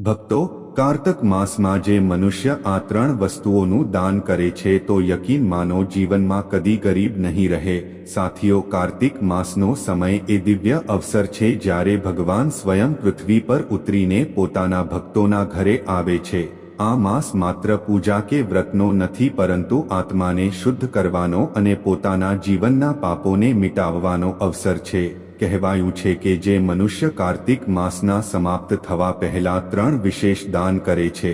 ભક્તો, કારતક માસમાં જે મનુષ્ય આ ત્રણ વસ્તુઓનું દાન કરે છે તો યકીન માનો જીવનમાં કદી ગરીબ નહીં રહે. સાથીઓ, કાર્તિક માસનો સમય એ દિવ્ય અવસર છે જ્યારે ભગવાન સ્વયં પૃથ્વી પર ઉતરીને પોતાના ભક્તોના ઘરે આવે છે. આ માસ માત્ર પૂજા કે વ્રતનો નથી પરંતુ આત્માને શુદ્ધ કરવાનો અને પોતાના જીવનના પાપોને મિટાવવાનો અવસર છે. કહેવાયું છે કે જે મનુષ્ય કાર્તિક માસના સમાપ્ત થવા પહેલા ત્રણ વિશેષ દાન કરે છે.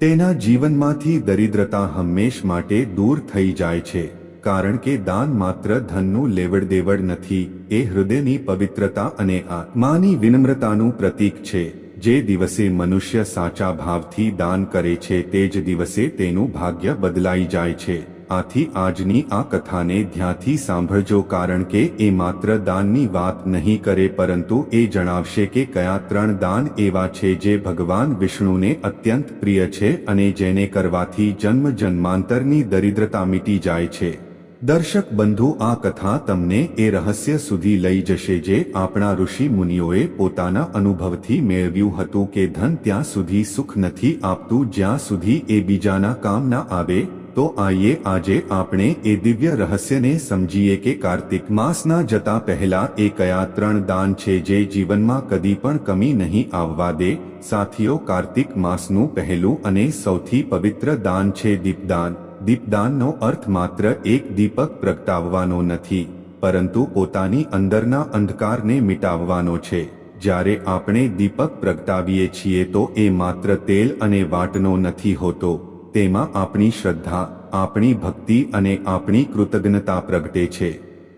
તેના જીવનમાંથી દરિદ્રતા હંમેશ માટે દૂર થઈ જાય છે, કારણ કે દાન માત્ર ધનનું લેવડ દેવડ નથી, એ હૃદયની પવિત્રતા અને આત્માની વિનમ્રતાનું પ્રતીક છે. જે દિવસે મનુષ્ય સાચા ભાવથી દાન કરે છે, તે જ દિવસે તેનું ભાગ્ય બદલાઈ જાય છે. આથી આજની આ કથાને ધ્યાનથી સાંભળજો કારણ કે એ માત્ર દાનની વાત નહીં કરે પરંતુ એ જણાવશે કે કયા ત્રણ દાન એવા છે જે ભગવાન વિષ્ણુને અત્યંત પ્રિય છે અને જેને કરવાથી જન્મ જન્માંતરની દરિદ્રતા મીટી જાય છે. દર્શક બંધુ, આ કથા તમને એ રહસ્ય સુધી લઈ જશે જે આપણા ઋષિ મુનિઓએ પોતાના અનુભવથી મેળવ્યું હતું કે ધન ત્યાં સુધી સુખ નથી આપતું, જ્યાં સુધી એ બીજાના કામ ના આવે તો આઈએ આજે આપણે એ દિવ્ય રહસ્યને સમજીએ કે કાર્તિક માસના જતા પહેલા એ કયા ત્રણ દાન છે જે જીવનમાં કદી પણ કમી નહીં આવવા દે? સાથીઓ, કાર્તિક માસનું પહેલું અને સૌથી પવિત્ર દાન છે દીપદાન. દીપદાનનો અર્થ માત્ર એક દીપક પ્રગટાવવાનો નથી, પરંતુ પોતાની અંદરના અંધકારને મિટાવવાનો છે. જ્યારે આપણે દીપક પ્રગટાવીએ છીએ તો એ માત્ર તેલ અને વાટનો નથી હોતો. તેમાં આપણી શ્રદ્ધા, આપણી ભક્તિ અને આપણી કૃતજ્ઞતા પ્રગટે છે.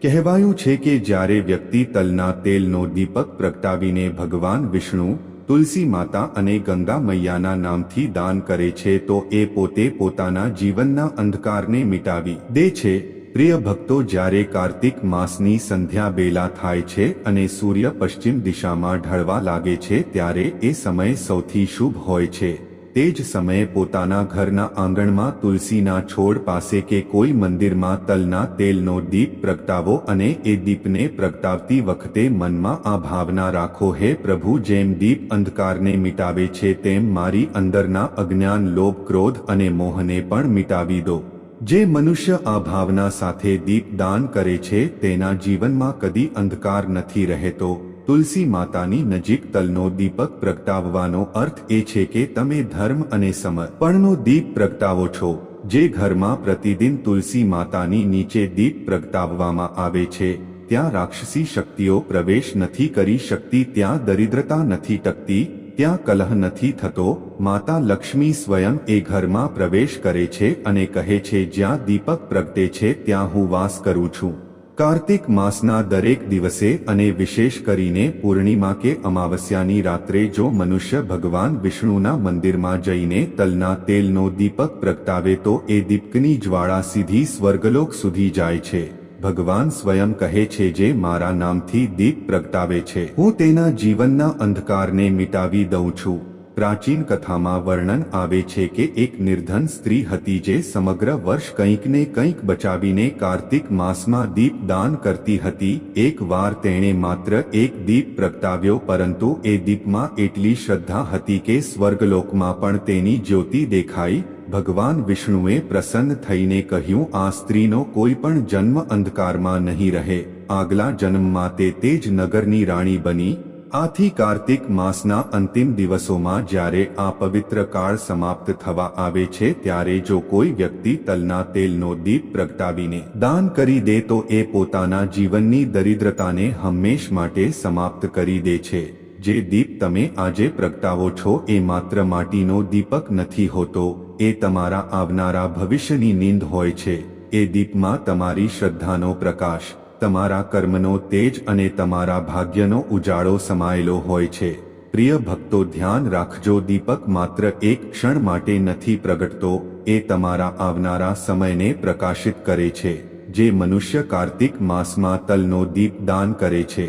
કહેવાયું છે કે જ્યારે વ્યક્તિ તલના તેલનો દીપક પ્રગટાવીને ભગવાન વિષ્ણુ, તુલસી માતા અને ગંગા મૈયાના નામથી દાન કરે છે તો એ પોતે પોતાના જીવનના અંધકારને મિટાવી દે છે. પ્રિય ભક્તો, જ્યારે કાર્તિક માસની સંધ્યા બેલા થાય છે અને સૂર્ય પશ્ચિમ દિશામાં ઢળવા લાગે છે, ત્યારે એ સમય સૌથી શુભ હોય છે. તે જ સમયે પોતાના ઘરના આંગણમાં તુલસીના છોડ પાસે કે કોઈ મંદિરમાં તલના તેલનો દીપ પ્રગટાવો અને એ દીપને પ્રગટાવતી વખતે મનમાં આ ભાવના રાખો, હે પ્રભુ, જેમ દીપ અંધકારને મિટાવે છે, તેમ મારી અંદરના અજ્ઞાન, લોભ, ક્રોધ અને મોહને પણ મિટાવી દો. જે મનુષ્ય આ ભાવના સાથે દીપ દાન કરે છે, તેના જીવનમાં કદી અંધકાર નથી રહેતો. તુલસી માતાની નજીક તલનો દીપક પ્રગટાવવાનો અર્થ એ છે કે તમે ધર્મ અને સમર્પણનો દીપ પ્રગટાવો છો, જે ઘરમાં પ્રતિદિન તુલસી માતાની નીચે દીપ પ્રગટાવવામાં આવે છે, ત્યાં રાક્ષસી શક્તિઓ પ્રવેશ નથી કરી શકતી, ત્યાં દરિદ્રતા નથી ટકતી, ત્યાં કલહ નથી થતો, માતા લક્ષ્મી સ્વયં એ ઘરમાં પ્રવેશ કરે છે અને કહે છે, જ્યાં દીપક પ્રગટે છે, ત્યાં હું વાસ કરું છું. કાર્તિક માસના દરેક દિવસે અને વિશેષ કરીને પૂર્ણિમા કે અમાવસ્યાની રાત્રે જો મનુષ્ય ભગવાન વિષ્ણુના મંદિરમાં જઈને તલના તેલનો દીપક પ્રગટાવે તો એ દીપકની જ્વાળા સીધી સ્વર્ગલોક સુધી જાય છે. ભગવાન સ્વયં કહે છે જે મારા નામથી દીપ પ્રગટાવે છે. હું તેના જીવનના અંધકારને મિટાવી દઉં છું. પ્રાચીન કથામાં વર્ણન આવે છે કે એક નિર્ધન સ્ત્રી હતી જે સમગ્ર વર્ષ કંઈક ને કંઈક બચાવીને કાર્તિક માસમાં દીપ દાન કરતી હતી. એક વાર તેણે માત્ર એક દીપ પ્રગટાવ્યો, પરંતુ એ દીપમાં એટલી શ્રદ્ધા હતી કે સ્વર્ગલોકમાં પણ તેની જ્યોતિ દેખાઈ. ભગવાન વિષ્ણુએ પ્રસન્ન થઈને કહ્યું, આ સ્ત્રીનો કોઈ પણ જન્મ અંધકારમાં નહીં રહે. આગલા જન્મમાં તે તે જ નગરની રાણી બની. આથી કાર્તિક માસના અંતિમ દિવસોમાં જ્યારે આ પવિત્ર કાળ સમાપ્ત થવા આવે છે ત્યારે જો કોઈ વ્યક્તિ તલના તેલનો દીપ પ્રગટાવીને દાન કરી દે તો એ પોતાના જીવનની દરિદ્રતાને હંમેશ માટે સમાપ્ત કરી દે છે. જે દીપ તમે આજે પ્રગટાવો છો એ માત્ર માટીનો દીપક નથી હોતો, એ તમારા આવનારા ભવિષ્યની નીંદ હોય છે. એ દીપમાં તમારી શ્રદ્ધાનો પ્રકાશ તમારા કર્મનો તેજ અને તમારા ભાગ્યનો ઉજાળો સમાયેલો હોય છે. પ્રિય ભક્તો, ધ્યાન રાખજો, દીપક માત્ર એક ક્ષણ માટે નથી પ્રગટતો, એ તમારા આવનારા સમયને પ્રકાશિત કરે છે, જે મનુષ્ય કાર્તિક માસમાં તલનો દીપ દાન કરે છે.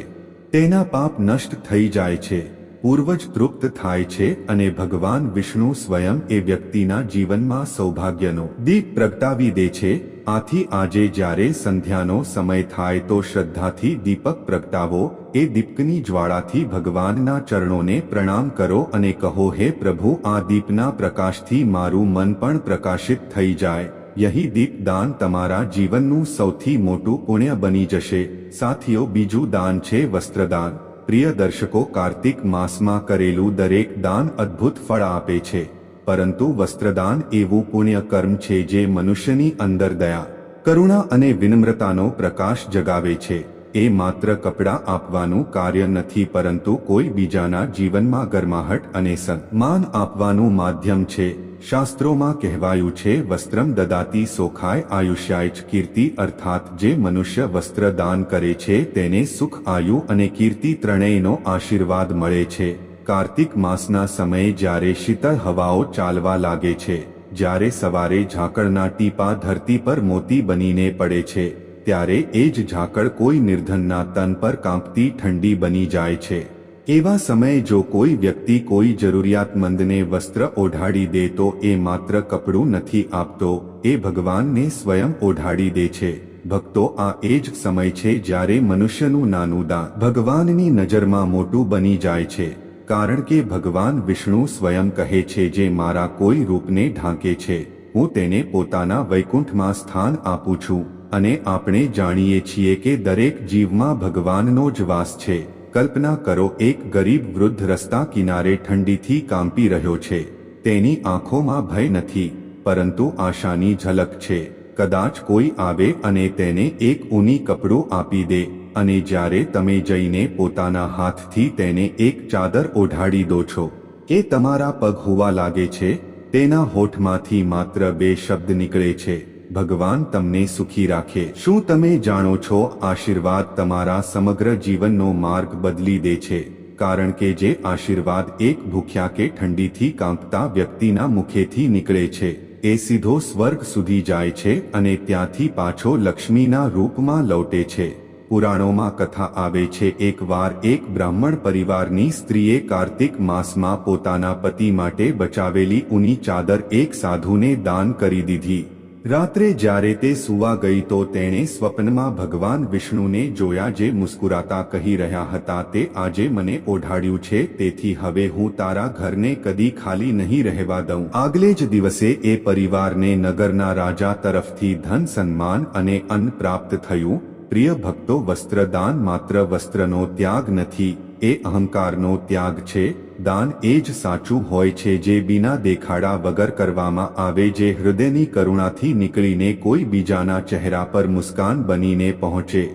તેના પાપ નષ્ટ થઈ જાય છે. પૂર્વજ તૃપ્ત થાય છે અને ભગવાન વિષ્ણુ સ્વયં એ વ્યક્તિના જીવનમાં સૌભાગ્યનો દીપ પ્રગટાવી દે છે. આથી આજે જ્યારે સંધ્યાનો સમય થાય તો શ્રદ્ધાથી દીપક પ્રગટાવો, એ દીપકની જ્વાળાથી ભગવાનના ચરણોને પ્રણામ કરો અને કહો, હે પ્રભુ, આ દીપના પ્રકાશથી મારું મન પણ પ્રકાશિત થઈ જાય. યહી દીપદાન તમારા જીવનનું સૌથી મોટું પુણ્ય બની જશે. સાથીઓ, બીજું દાન છે વસ્ત્રદાન. પ્રિય દર્શકો, કાર્તિક માસમાં કરેલું દરેક દાન અદ્ભુત ફળ આપે છે. પરંતુ વસ્ત્રદાન એવું પુણ્ય કર્મ છે જે મનુષ્યની અંદર દયા, કરુણા અને વિનમ્રતાનો પ્રકાશ જગાવે છે. એ માત્ર કપડાં આપવાનું કાર્ય નથી, પરંતુ કોઈ બીજાના જીવનમાં ગરમાહટ અને સન્માન આપવાનું માધ્યમ છે. શાસ્ત્રોમાં કહેવાયું છે, વસ્ત્રમ દદાતી સોખાય આયુષ્યાય જ કીર્તિ અર્થાત જે મનુષ્ય વસ્ત્ર દાન કરે છે, તેને સુખ, આયુ અને કીર્તિ ત્રણેયનો આશીર્વાદ મળે છે. કાર્તિક માસના સમયે જ્યારે શીતળ હવાઓ ચાલવા લાગે છે, જ્યારે સવારે ઝાકળના ટીપા ધરતી પર મોતી બનીને પડે છે. ત્યારે એ જ ઝાકળ કોઈ નિર્ધનના તન પર કાંપતી ઠંડી બની જાય છે. એવા સમયે જો કોઈ વ્યક્તિ કોઈ જરૂરિયાતમંદને વસ્ત્ર ઓઢાડી દે તો એ માત્ર કપડું નથી આપતો, એ ભગવાનને સ્વયં ઓઢાડી દે છે. ભક્તો, આ એ જ સમય છે જ્યારે મનુષ્યનું નાનું દાન ભગવાનની નજરમાં મોટું બની જાય છે. કારણ કે ભગવાન વિષ્ણુ સ્વયં કહે છે જે મારા કોઈ રૂપને ઢાંકે છે, હું તેને પોતાના વૈકુંઠમાં સ્થાન આપું છું. અને આપણે જાણીએ છીએ કે દરેક જીવમાં ભગવાનનો જ વાસ છે. કલ્પના કરો, એક ગરીબ વૃદ્ધ રસ્તા કિનારે ઠંડીથી કાંપી રહ્યો છે. તેની આંખોમાં ભય નથી, પરંતુ આશાની ઝલક છે. કદાચ કોઈ આવે અને તેને એક ઊની કપડું આપી દે, અને જ્યારે તમે જઈને પોતાના હાથથી તેને એક ચાદર ઓઢાડી દો છો એ તમારા પગ હોવા લાગે છે, તેના હોઠમાંથી માત્ર બે શબ્દ નીકળે છે. ભગવાન તમને સુખી રાખે. શું તમે જાણો છો, આશીર્વાદ તમારા સમગ્ર જીવનનો માર્ગ બદલી દે છે? કારણ કે જે આશીર્વાદ એક ભૂખ્યા કે ઠંડીથી કાંપતા વ્યક્તિના મુખેથી નીકળે છે, એ સીધો સ્વર્ગ સુધી જાય છે અને ત્યાંથી પાછો લક્ષ્મીના રૂપમાં લૌટે છે. પુરાણોમાં કથા આવે છે, એકવાર એક બ્રાહ્મણ પરિવારની સ્ત્રીએ કાર્તિક માસમાં પોતાના પતિ માટે બચાવેલી ઊની ચાદર એક સાધુને દાન કરી દીધી. રાત્રે જ્યારે તે સુવા ગઈ તો તેણે સ્વપ્નમાં ભગવાન વિષ્ણુને જોયા જે મુસ્કુરાતા કહી રહ્યા હતા, તે આજે મને ઓઢાડ્યું છે, તેથી હવે હું તારા ઘરને કદી ખાલી નહીં રહેવા દઉં. આગલે જ દિવસે એ પરિવારને નગરના રાજા તરફથી ધન સન્માન અને અન્ન પ્રાપ્ત થયું. પ્રિય ભક્તો, વસ્ત્રદાન માત્ર વસ્ત્રનો ત્યાગ નથી, એ અહંકારનો ત્યાગ છે. દાન એ જ સાચું હોય છે જે બિના દેખાડા વગર કરવામાં આવે, જે હૃદયની કરુણાથી નીકળીને કોઈ બીજાના ચહેરા પર મુસ્કાન બનીને પહોંચે.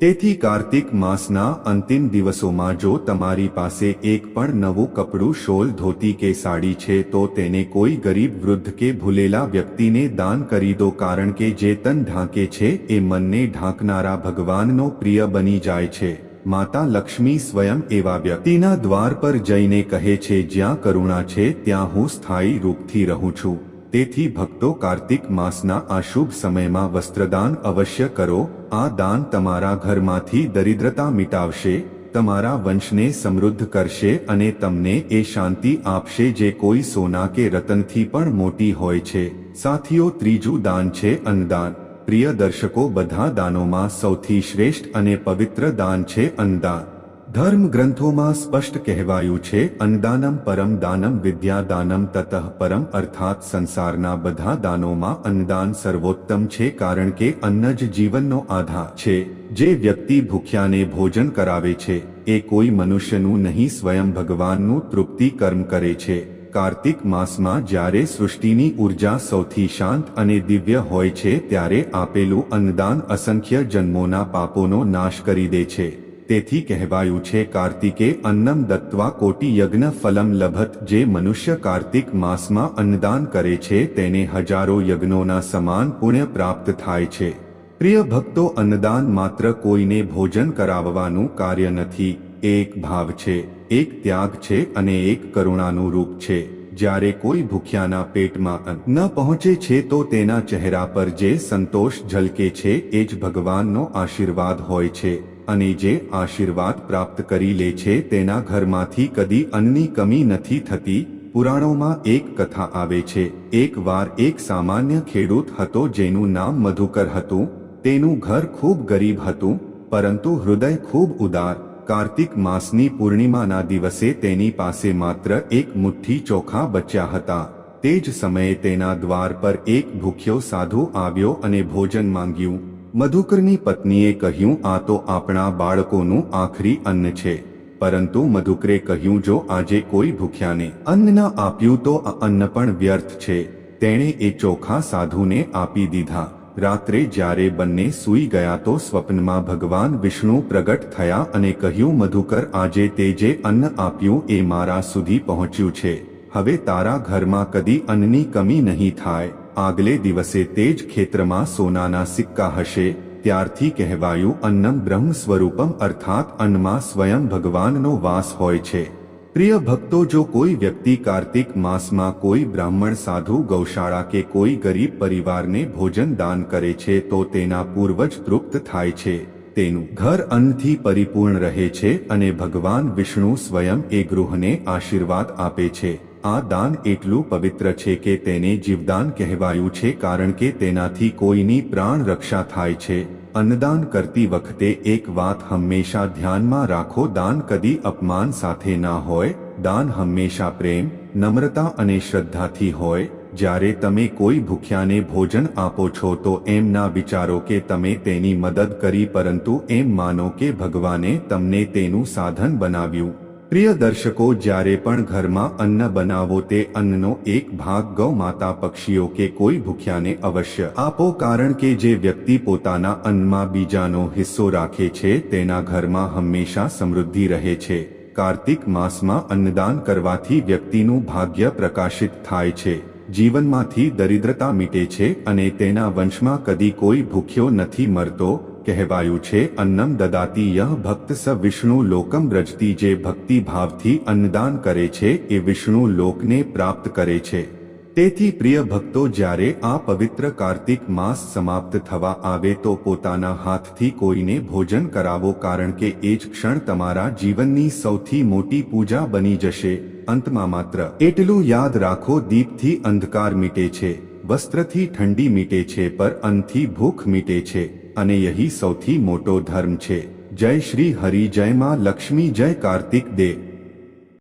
તેથી કાર્તિક માસના અંતિમ દિવસોમાં જો તમારી પાસે એક પણ નવું કપડું, શોલ, ધોતી કે સાડી છે, તો તેને કોઈ ગરીબ વૃદ્ધ કે ભૂલેલા વ્યક્તિને દાન કરી દો, કારણ કે જે તન ઢાંકે છે એ મનને ઢાંકનારા ભગવાનનો પ્રિય બની જાય છે. માતા લક્ષ્મી સ્વયં એવા વ્યક્તિના દ્વાર પર જઈને કહે છે, જ્યાં કરુણા છે, ત્યાં હું સ્થાયી રૂપથી રહું છું. તેથી ભક્તો કાર્તિક માસના આ સમયમાં વસ્ત્રદાન અવશ્ય કરો. આ દાન તમારા ઘરમાંથી દરિદ્રતા મિટાવશે, તમારા વંશને સમૃદ્ધ કરશે અને તમને એ શાંતિ આપશે જે કોઈ સોના કે રતનથી પણ મોટી હોય છે. સાથીઓ, ત્રીજું દાન છે અન્નદાન. પ્રિય દર્શકો, બધા દાનોમાં સૌથી શ્રેષ્ઠ અને પવિત્ર દાન છે અન્નદાન ધર્મ ગ્રંથોમાં સ્પષ્ટ કહેવાયું છે અન્નદાનમ પરમ દાનમ વિદ્યાદાનમ તતઃ પરમ, અર્થાત સંસારના બધા દાનોમાં અન્નદાન સર્વોત્તમ છે, કારણ કે અન્ન જ જીવનનો આધાર છે. જે વ્યક્તિ ભૂખ્યાને ભોજન કરાવે છે, એ કોઈ મનુષ્યનું નહીં, સ્વયં ભગવાનનું તૃપ્તિ કર્મ કરે છે. કાર્તિક માસમાં જ્યારે સૃષ્ટિની ઊર્જા સૌથી શાંત અને દિવ્ય હોય છે ત્યારે આપેલું અન્નદાન અસંખ્ય જન્મોના પાપોનો નાશ કરી દે છે. તેથી કહેવાયું છે કાર્તિકે અન્નમ દત્વા કોટી યજ્ઞ ફલમ લભત જે મનુષ્ય કાર્તિક માસમાં અન્નદાન કરે છે તેને હજારો યજ્ઞોના સમાન પુણ્ય પ્રાપ્ત થાય છે. પ્રિય ભક્તો, અન્નદાન માત્ર કોઈને ભોજન કરાવવાનું કાર્ય નથી. એક ભાવ છે, એક ત્યાગ છે અને એક કરુણાનું રૂપ છે. જ્યારે કોઈ ભૂખ્યાના પેટમાં ન પહોંચે છે તો તેના ચહેરા પર જે સંતોષ ઝલકે છે એ જ ભગવાનનો આશીર્વાદ હોય છે. અને જે આશીર્વાદ પ્રાપ્ત કરી લે છે તેના ઘરમાંથી કદી અન્નની કમી નથી થતી. પુરાણોમાં એક કથા આવે છે એકવાર એક સામાન્ય ખેડૂત હતો જેનું નામ મધુકર હતું. તેનું ઘર ખૂબ ગરીબ હતું, પરંતુ હૃદય ખૂબ ઉદાર. કાર્તિક માસની પૂર્ણિમાના દિવસે તેની પાસે માત્ર એક મુઠ્ઠી ચોખા બચ્યા હતા. તે જ સમયે તેના દ્વાર પર એક ભૂખ્યો સાધુ આવ્યો અને ભોજન માંગ્યું. મધુકરની પત્નીએ કહ્યું, આ તો આપણા બાળકોનું આખરી અન્ન છે. પરંતુ મધુકરે કહ્યું, જો આજે કોઈ ભૂખ્યાને અન્ન ન આપ્યું તો અન્ન પણ વ્યર્થ છે. તેણે એ ચોખા સાધુને આપી દીધા. રાત્રે જ્યારે બંને સૂઈ ગયા તો સ્વપ્નમાં ભગવાન વિષ્ણુ પ્રગટ થયા અને કહ્યું, મધુકર, આજે તે જે અન્ન આપ્યું એ મારા સુધી પહોંચ્યું છે. હવે તારા ઘરમાં કદી અન્નની કમી નહીં થાય. આગલે દિવસે તે જ ખેતરમાં સોનાના સિક્કા હશે. ત્યારથી કહેવાયું, અન્નમ બ્રહ્મ સ્વરૂપમ અર્થાત અન્નમાં સ્વયં ભગવાનનો વાસ હોય છે. પ્રિય ભક્તો, જો કોઈ વ્યક્તિ કાર્તિક માસમાં કોઈ બ્રાહ્મણ સાધુ ગૌશાળા કે કોઈ ગરીબ પરિવારને ભોજન દાન કરે છે, તો તેના પૂર્વજ તૃપ્ત થાય છે. તેનું ઘર અન્નથી પરિપૂર્ણ રહે છે અને ભગવાન વિષ્ણુ સ્વયં એ ગૃહને આશીર્વાદ આપે છે. આ દાન એટલું પવિત્ર છે કે તેને જીવદાન કહેવાયું છે, કારણ કે તેનાથી કોઈની પ્રાણ રક્ષા થાય છે. અન્નદાન કરતી વખતે એક વાત હંમેશા ધ્યાનમાં રાખો, દાન કદી અપમાન સાથે ના હોય. દાન હંમેશા પ્રેમ, નમ્રતા અને શ્રદ્ધાથી હોય. જ્યારે તમે કોઈ ભૂખ્યાને ભોજન આપો છો તો એમ ના વિચારો કે તમે તેની મદદ કરી પરંતુ એમ માનો કે ભગવાને તમને તેનું સાધન બનાવ્યું. પ્રિય દર્શકો, જ્યારે પણ ઘરમાં અન્ન બનાવો, તે અન્નનો એક ભાગ ગૌ માતા પક્ષીઓ કે કોઈ ભૂખ્યાને અવશ્ય આપો, કારણ કે જે વ્યક્તિ પોતાના અન્નમાં બીજાનો હિસ્સો રાખે છે, તેના ઘરમાં હંમેશા સમૃદ્ધિ રહે છે. કાર્તિક માસમાં અન્નદાન કરવાથી વ્યક્તિનું ભાગ્ય પ્રકાશિત થાય છે. જીવનમાંથી દરિદ્રતા મીટે છે અને તેના વંશમાં કદી કોઈ ભૂખ્યો નથી મરતો કહેવાયું છે, અન્નમ દદાતી યહ ભક્ત સ વિષ્ણુ લોકમ રજતી, જે ભક્તિ ભાવથી અન્નદાન કરે છે, એ વિષ્ણુ લોકને પ્રાપ્ત કરે છે. તેથી પ્રિય ભક્તો, જ્યારે આ પવિત્ર કાર્તિક માસ સમાપ્ત થવા આવે તો પોતાના હાથથી કોઈને ભોજન કરાવો, કારણ કે એ જ ક્ષણ તમારા જીવનની સૌથી મોટી પૂજા બની જશે. અંતમાં માત્ર એટલું યાદ રાખો, દીપથી અંધકાર મીટે છે, વસ્ત્રથી ઠંડી મીટે છે, પર અન્નથી ભૂખ મીટે છે. અને યહી સૌથી મોટો ધર્મ છે. જય શ્રી હરિ, જય માં લક્ષ્મી, જય કાર્તિક દેવ